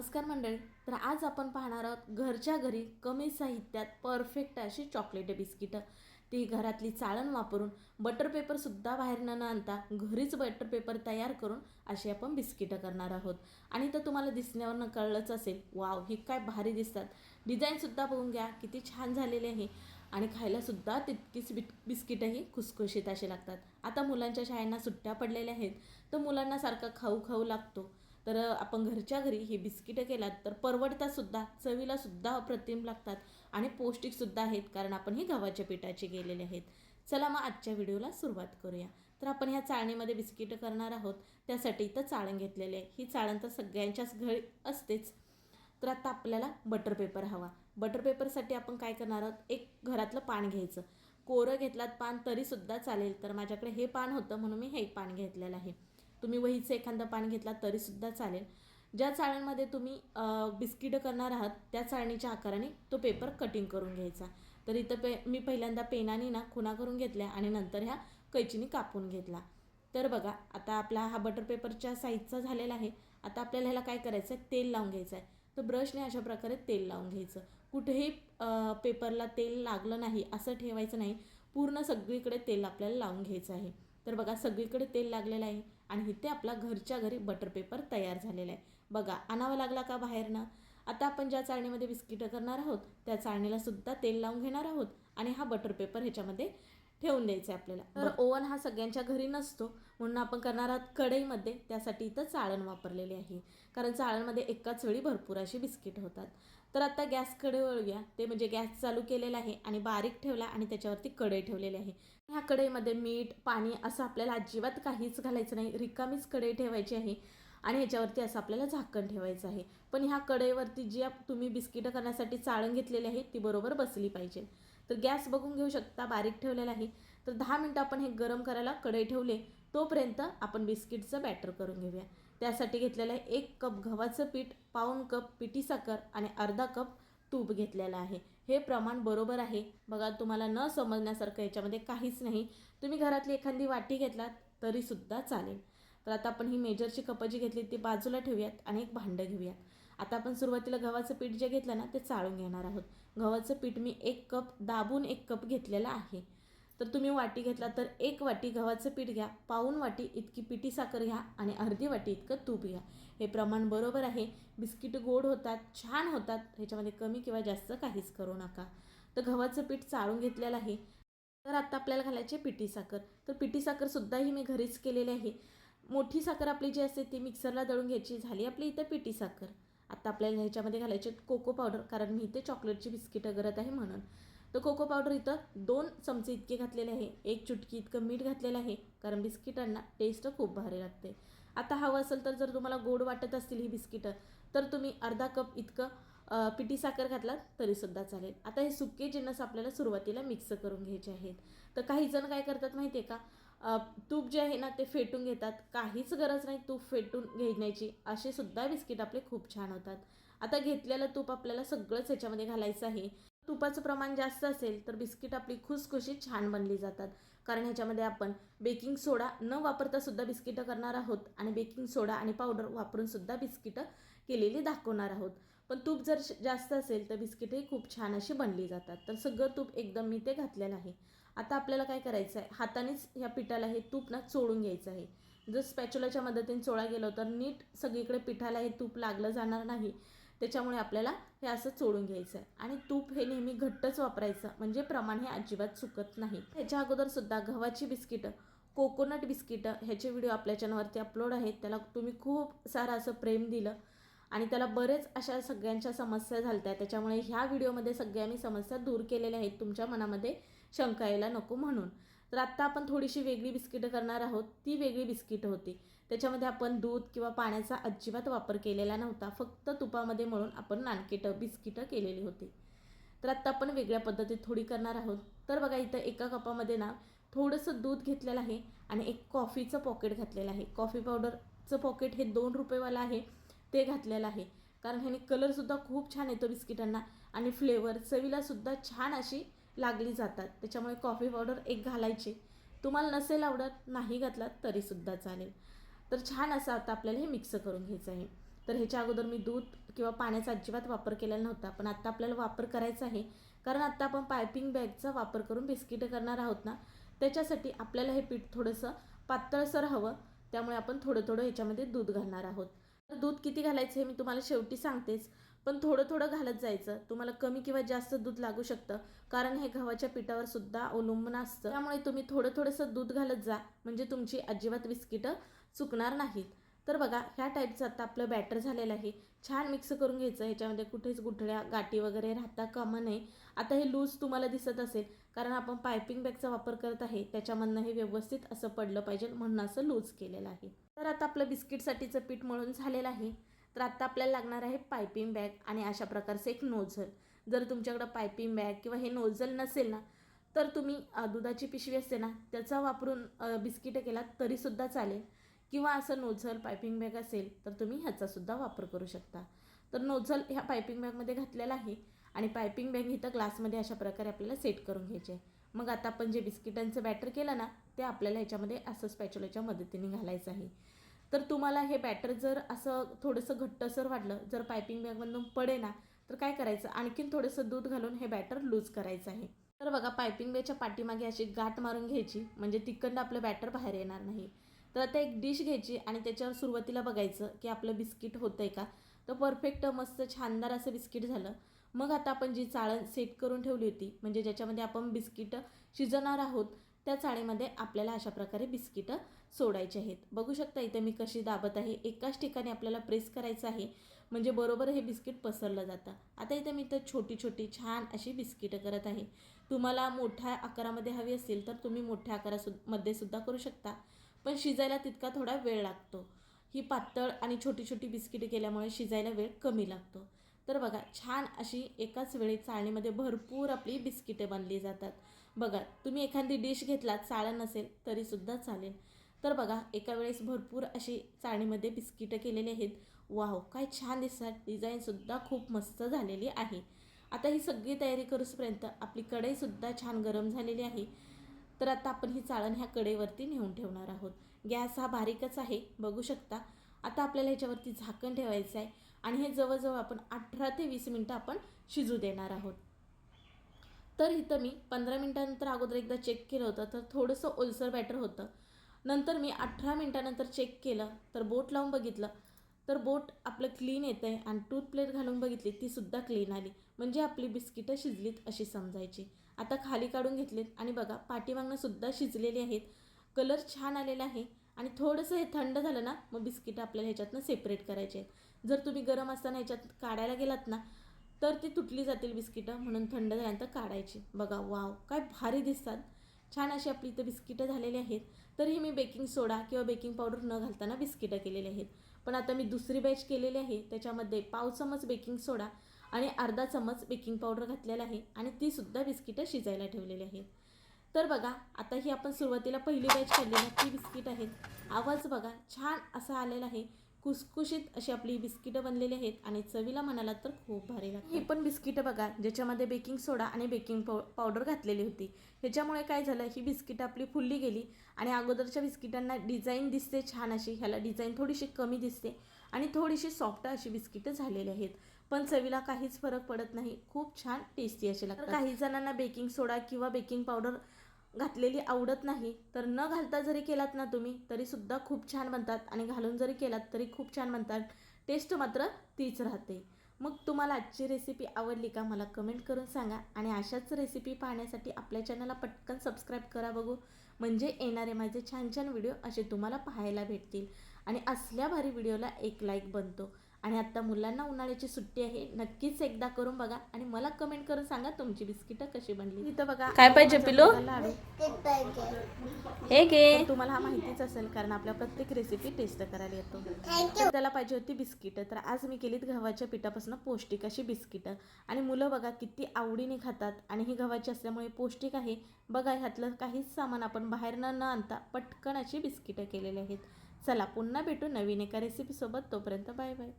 नमस्कार मंडळी तर आज आपण पाहणार आहोत घरच्या घरी कमी साहित्यात परफेक्ट अशी चॉकलेट बिस्किटं ती घरातली चाळण वापरून बटर पेपरसुद्धा बाहेर न आणता घरीच बटर पेपर तयार करून अशी आपण बिस्किटं करणार आहोत. आणि तर तुम्हाला दिसण्यावरनं कळलंच असेल वाव ही काय भारी दिसतात. डिझाईनसुद्धा बघून घ्या किती छान झालेली आहे. आणि खायलासुद्धा तितकीच बिट बिस्किटंही खुसखुशीत असे लागतात. आता मुलांच्या शाळांना सुट्ट्या पडलेल्या आहेत तर मुलांना सारखा खाऊ खाऊ लागतो. तर आपण घरच्या घरी ही बिस्किटं केलात तर परवडतातसुद्धा चवीलासुद्धा अप्रतिम लागतात आणि पौष्टिकसुद्धा आहेत कारण आपण ही गव्हाच्या पिठाची गेलेले आहेत. चला मग आजच्या व्हिडिओला सुरुवात करूया. तर आपण ह्या चाळणीमध्ये बिस्किटं करणार आहोत. त्यासाठी इथं चाळण घेतलेली आहे. ही चाळण तर सगळ्यांच्याच घरी असतेच. तर आता आपल्याला बटर पेपर हवा. बटर पेपरसाठी आपण काय करणार आहोत? एक घरातलं पान घ्यायचं. कोरं घेतलात पान तरीसुद्धा चालेल. तर माझ्याकडे हे पान होतं म्हणून मी हे पान घेतलेलं आहे. तुम्ही वहीचं एखादं पान घेतला तरीसुद्धा चालेल. ज्या चाळ्यांमध्ये तुम्ही बिस्किटं करणार आहात त्या चाळणीच्या आकाराने तो पेपर कटिंग करून घ्यायचा. तर इथं पे मी पहिल्यांदा पेनाने ना खुणा करून घेतल्या आणि नंतर ह्या कैचीने कापून घेतला. तर बघा आता आपला हा बटर पेपरच्या साईजचा झालेला आहे. आता आपल्याला ह्याला काय करायचं आहे तेल लावून घ्यायचं आहे तर ब्रशने अशा प्रकारे तेल लावून घ्यायचं. कुठेही पेपरला तेल लागलं नाही असं ठेवायचं नाही. पूर्ण सगळीकडे तेल आपल्याला लावून घ्यायचं आहे. तर बघा सगळीकडे तेल लागलेलं आहे. आणि इथे आपला घरच्या घरी बटर पेपर तयार झालेला आहे. बघा आणावा लागला का बाहेरनं? आता आपण ज्या चाळणीमध्ये बिस्किटं करणार आहोत त्या चाळणीला सुद्धा तेल लावून घेणार आहोत आणि हा बटर पेपर ह्याच्यामध्ये ठेवून द्यायचा आहे आपल्याला. तर ओव्हन हा सगळ्यांच्या घरी नसतो म्हणून आपण करणार आहोत कढईमध्ये. त्यासाठी इथं चाळण वापरलेली आहे. कारण चाळणमध्ये एकाच वेळी भरपूर अशी बिस्किट होतात. तर आता गॅसकडे वळूया. ते म्हणजे गॅस चालू केलेला आहे आणि बारीक ठेवला आणि त्याच्यावरती कढई ठेवलेली आहे. ह्या कढईमध्ये मीठ पाणी असं आपल्याला अजिबात काहीच घालायचं नाही. रिकामीच कढई ठेवायची आहे आणि ह्याच्यावरती असं आपल्याला झाकण ठेवायचं आहे. पण ह्या कढईवरती जी तुम्ही बिस्किटं करण्यासाठी चाळण घेतलेली आहे ती बरोबर बसली पाहिजे. तर गॅस बघून घेऊ शकता बारीक ठेवलेला आहे. तर दहा मिनटं आपण हे गरम करायला कढई ठेवले तोपर्यंत आपण बिस्किटचं बॅटर करून घेऊया. त्यासाठी घेतलेलं आहे एक कप गव्हाचं पीठ पाऊण कप पिठी साखर आणि अर्धा कप तूप घेतलेलं आहे. हे प्रमाण बरोबर आहे. बघा तुम्हाला न समजण्यासारखं याच्यामध्ये काहीच नाही. तुम्ही घरातली एखादी वाटी घेतलात तरीसुद्धा चालेल. तर आता आपण ही मेजरची कपं जी घेतली ती बाजूला ठेवूयात आणि एक भांडं घेऊयात. आता आपण सुरुवातीला गव्हाचं पीठ जे घेतलं ना ते चाळून घेणार आहोत. गव्हाचं पीठ मी एक कप दाबून एक कप घेतलेलं आहे. तर तुम्ही वाटी घेतला तर एक वाटी गव्हाचं पीठ घ्या पाऊन वाटी इतकी पिठी साखर घ्या आणि अर्धी वाटी इतकं तूप घ्या. हे प्रमाण बरोबर आहे. बिस्किट गोड होतात छान होतात. ह्याच्यामध्ये कमी किंवा जास्त काहीच करू नका. तर गव्हाचं पीठ चाळून घेतलेलं आहे. तर आता आपल्याला घालायची पिठी साखर. तर पिठी साखरसुद्धाही मी घरीच केलेली आहे. मोठी साखर आपली जी असते ती मिक्सरला दळून घ्यायची. झाली आपली इथं पिठी साखर. आता आपल्याला ह्याच्यामध्ये घालायचे कोको पावडर कारण मी इथे चॉकलेटची बिस्किटं करत आहे म्हणून. तर कोको पावडर इथं दोन चमचे इतके घातलेले आहे. एक चुटकी इतकं मीठ घातलेलं आहे कारण बिस्किटांना टेस्ट खूप भारी लागते. आता हवं असेल तर जर तुम्हाला गोड वाटत असतील ही बिस्किटं तर तुम्ही अर्धा कप इतकं पिठी साखर घातलात तरीसुद्धा चालेल. आता हे सुके जिन्नस आपल्याला सुरुवातीला मिक्स करून घ्यायचे आहेत. तर काही जण काय करतात माहिती आहे का तूप जे आहे ना ते फेटून घेतात. काहीच गरज नाही तूप फेटून घेण्याची असे सुद्धा बिस्किट आपले खूप छान होतात. आता घेतलेलं तूप आपल्याला सगळंच ह्याच्यामध्ये घालायचं आहे. तुपाचं प्रमाण जास्त असेल तर बिस्किट आपली खुसखुशीत छान बनली जातात. कारण ह्याच्यामध्ये आपण बेकिंग सोडा न वापरता सुद्धा बिस्किटं करणार आहोत आणि बेकिंग सोडा आणि पावडर वापरून सुद्धा बिस्किटं केलेली दाखवणार आहोत. पण तूप जर जास्त असेल तर बिस्किटही खूप छान अशी बनली जातात. तर सगळं तूप एकदम मी ते घातलेलं आहे. आता आपल्याला काय करायचं आहे? हातानेच ह्या पिठाला हे तूप ना चोळून घ्यायचं आहे. जर स्पॅच्युलाच्या मदतीने चोळा गेलो तर नीट सगळीकडे पिठाला हे तूप लागलं जाणार नाही. त्याच्यामुळे आपल्याला हे असं चोळून घ्यायचं आहे आणि तूप हे नेहमी घट्टच वापरायचं म्हणजे प्रमाण हे अजिबात चुकत नाही. ह्याच्या अगोदरसुद्धा गव्हाची बिस्किटं कोकोनट बिस्किटं ह्याचे व्हिडिओ आपल्या चॅनलवरती अपलोड आहेत. त्याला तुम्ही खूप सारं असं प्रेम दिलं आणि त्याला बरेच अशा सगळ्यांच्या समस्या झाल्या त्याच्यामुळे ह्या व्हिडिओमध्ये सगळ्या मी समस्या दूर केलेल्या आहेत तुमच्या मनामध्ये शंका यायला नको म्हणून. तर आत्ता आपण थोडीशी वेगळी बिस्किटं करणार आहोत. ती वेगळी बिस्किटं होती. त्याच्यामध्ये आपण दूध किंवा पाण्याचा अजिबात वापर केलेला नव्हता. फक्त तुपामध्ये मळून आपण नानकेटं बिस्किटं केलेली होती. तर आत्ता आपण वेगळ्या पद्धतीत थोडी करणार आहोत. तर बघा इथं एका कपामध्ये ना थोडंसं दूध घेतलेलं आहे आणि एक कॉफीचं पॉकेट घातलेलं आहे. कॉफी पावडरचं पॉकेट हे दोन रुपयेवालं आहे. ते घातलेलं आहे. कारण ह्याने कलरसुद्धा खूप छान येतो बिस्किटांना आणि फ्लेवर चवीलासुद्धा छान अशी लागली जातात. त्याच्यामुळे कॉफी पावडर एक घालायची. तुम्हाला नसेल आवडत नाही घातलात तरीसुद्धा चालेल. तर छान असं आता आपल्याला हे मिक्स करून घ्यायचं आहे. तर ह्याच्या अगोदर मी दूध किंवा पाण्याचा अजिबात वापर केलेला नव्हता. पण आत्ता आपल्याला वापर करायचा आहे. कारण आत्ता आपण पायपिंग बॅगचा वापर करून बिस्किटं करणार आहोत ना त्याच्यासाठी आपल्याला हे पीठ थोडंसं पातळसर हवं. त्यामुळे आपण थोडं थोडं ह्याच्यामध्ये दूध घालणार आहोत. तर दूध किती घालायचं हे मी तुम्हाला शेवटी सांगतेच. पण थोडं थोडं घालत जायचं. तुम्हाला कमी किंवा जास्त दूध लागू शकतं. कारण हे गव्हाच्या पिठावर सुद्धा अवलंबून असतं. त्यामुळे तुम्ही थोडं थोडंसं दूध घालत जा. म्हणजे तुमची अजिबात बिस्किटं चुकणार नाहीत. तर बघा ह्या टाईपचं आता आपलं बॅटर झालेलं आहे. छान मिक्स करून घ्यायचं. ह्याच्यामध्ये कुठेच गुठळ्या गाठी वगैरे राहता कामा नये. आता हे लूज तुम्हाला दिसत असेल. कारण आपण पायपिंग बॅगचा वापर करत आहे. त्याच्यामधनं हे व्यवस्थित असं पडलं पाहिजे म्हणून असं लूज केलेलं आहे. तर आता आपलं बिस्किटसाठीचं पीठ मळून झालेलं आहे. तर आत्ता आपल्याला लागणार आहे पायपिंग बॅग आणि अशा प्रकारचं एक नोझल. जर तुमच्याकडं पायपिंग बॅग किंवा हे नोझल नसेल ना तर तुम्ही दुधाची पिशवी असते ना त्याचा वापरून बिस्किटं केलात तरीसुद्धा चालेल. किंवा असं नोझल पायपिंग बॅग असेल तर तुम्ही ह्याचासुद्धा वापर करू शकता. तर नोझल ह्या पायपिंग बॅगमध्ये घातलेला आहे आणि पायपिंग बॅग इथं ग्लासमध्ये अशा प्रकारे आपल्याला सेट करून घ्यायचे आहे. मग आता आपण जे बिस्किटांचं बॅटर केलं ना ते आपल्याला ह्याच्यामध्ये असं स्पॅच्युलाच्या मदतीने घालायचं आहे. तर तुम्हाला हे बॅटर जर असं थोडंसं घट्टसर वाटलं जर पायपिंग बॅगमधून पडे ना तर काय करायचं? आणखीन थोडंसं दूध घालून हे बॅटर लूज करायचं आहे. तर बघा पायपिंग बॅगच्या पाठीमागे अशी गाठ मारून घ्यायची म्हणजे तिकडनं आपलं बॅटर बाहेर येणार नाही. तर आता एक डिश घ्यायची आणि त्याच्यावर सुरुवातीला बघायचं की आपलं बिस्किट होतं आहे का? तर परफेक्ट मस्त छानदार असं बिस्किट झालं. मग आता आपण जी चाळण सेट करून ठेवली होती म्हणजे ज्याच्यामध्ये आपण बिस्किटं शिजवणार आहोत त्या चाळीमध्ये आपल्याला अशा प्रकारे बिस्किटं सोडायचे आहेत. बघू शकता इथे मी कशी दाबत आहे. एकाच ठिकाणी आपल्याला प्रेस करायचं आहे. म्हणजे बरोबर हे बिस्किट पसरलं जातं. आता इथे मी इथं छोटी छोटी छान अशी बिस्किटं करत आहे. तुम्हाला मोठ्या आकारामध्ये हवी असेल तर तुम्ही मोठ्या आकारासु मध्ये सुद्धा करू शकता. पण शिजायला तितका थोडा वेळ लागतो. ही पातळ आणि छोटी छोटी बिस्किटे केल्यामुळे शिजायला वेळ कमी लागतो. तर बघा छान अशी एकाच वेळी चाळणीमध्ये भरपूर आपली बिस्किटे बनली जातात. बघा तुम्ही एखादी डिश घेतलात चाळण नसेल तरीसुद्धा चालेल. तर बघा एका वेळेस भरपूर अशी चाळणीमध्ये बिस्किटं केलेली आहेत. वाव काय छान दिसतात. डिझाईनसुद्धा खूप मस्त झालेली आहे. आता ही सगळी तयारी करूसपर्यंत आपली कढईसुद्धा छान गरम झालेली आहे. तर आता आपण ही चाळण ह्या कढईवरती नेऊन ठेवणार आहोत. गॅस हा बारीकच आहे बघू शकता. आता आपल्याला ह्याच्यावरती झाकण ठेवायचं आहे आणि हे जवळजवळ आपण अठरा ते वीस मिनटं आपण शिजू देणार आहोत. तर इथं मी पंधरा मिनटानंतर अगोदर एकदा चेक केलं होतं तर थोडंसं ओलसर बॅटर होतं. नंतर मी अठरा मिनटानंतर चेक केलं तर बोट लावून बघितलं. तर बोट आपलं क्लीन येतं आहे आणि टूथप्लेट घालून बघितली तीसुद्धा क्लीन आली. म्हणजे आपली बिस्किटं शिजलीत अशी समजायची. आता खाली काढून घेतलेत आणि बघा पाठीमागणंसुद्धा शिजलेली आहेत. कलर छान आलेला आहे आणि थोडंसं हे थंड झालं ना मग बिस्किटं आपल्याला ह्याच्यातनं सेपरेट करायचे आहेत. जर तुम्ही गरम असताना ह्याच्यात काढायला गेलात ना तर ती तुटली जातील बिस्किटं म्हणून थंड झाल्यानंतर काढायची. बघा वाव काय भारी दिसतात. छान अशी आपली इथं बिस्किटं झालेली आहेत. तरीही मी बेकिंग सोडा किंवा बेकिंग पावडर न घालताना बिस्किटं केलेली आहेत. पण आता मी दुसरी बॅच केलेली आहे. त्याच्यामध्ये पाव चमच बेकिंग सोडा आणि अर्धा चमच बेकिंग पावडर घातलेला आहे आणि तीसुद्धा बिस्किटं शिजायला ठेवलेली आहेत. तर बघा आता ही आपण सुरुवातीला पहिली बॅच काढली ती बिस्किट आहेत. आवाज बघा छान असा आलेला आहे. कुसकुशीत अशी आपली बिस्किटं बनलेली आहेत आणि चवीला म्हणाला तर खूप भारी लागते ही पण बिस्किटं बघा ज्याच्यामध्ये बेकिंग सोडा आणि बेकिंग पाव पावडर घातलेली होती. ह्याच्यामुळे काय झालं ही बिस्किटं आपली फुलली गेली आणि अगोदरच्या बिस्किटांना डिझाईन दिसते छान अशी ह्याला डिझाईन थोडीशी कमी दिसते आणि थोडीशी सॉफ्ट अशी बिस्किटं झालेली आहेत. पण चवीला काहीच फरक पडत नाही खूप छान टेस्टी असे लागतात. काही जणांना बेकिंग सोडा किंवा बेकिंग पावडर घातलेली आवडत नाही तर न घालता जरी केलात ना तुम्ही तरीसुद्धा खूप छान बनतात आणि घालून जरी केलात तरी खूप छान बनतात. टेस्ट मात्र तीच राहते. मग तुम्हाला आजची रेसिपी आवडली का? मला कमेंट करून सांगा आणि अशाच रेसिपी पाहण्यासाठी आपल्या चॅनलला पटकन सबस्क्राईब करा बघू. म्हणजे येणारे माझे छान छान व्हिडिओ असे तुम्हाला पाहायला भेटतील. आणि असल्या भारी व्हिडिओला एक लाईक बनतो. आणि आत्ता मुलांना उन्हाळ्याची सुट्टी आहे. नक्कीच एकदा करून बघा. आणि मला कमेंट करून सांगा तुमची बिस्किटं कशी बनली. इथं बघा काय पाहिजे पिलू? हे घे. तुम्हाला हा माहितीच असेल कारण आपल्या प्रत्येक रेसिपी टेस्ट करायला येतो. त्याला पाहिजे होती बिस्किटं. तर आज मी केलीत गव्हाच्या पिठापासून पौष्टिक अशी बिस्किटं. आणि मुलं बघा किती आवडीने खातात. आणि ही गव्हाची असल्यामुळे पौष्टिक आहे. बघा ह्यातलं काहीच सामान आपण बाहेरनं न आणता पटकन अशी बिस्किटं केलेली आहेत. चला पुन्हा भेटू नवीन एका रेसिपीसोबत तोपर्यंत बाय बाय.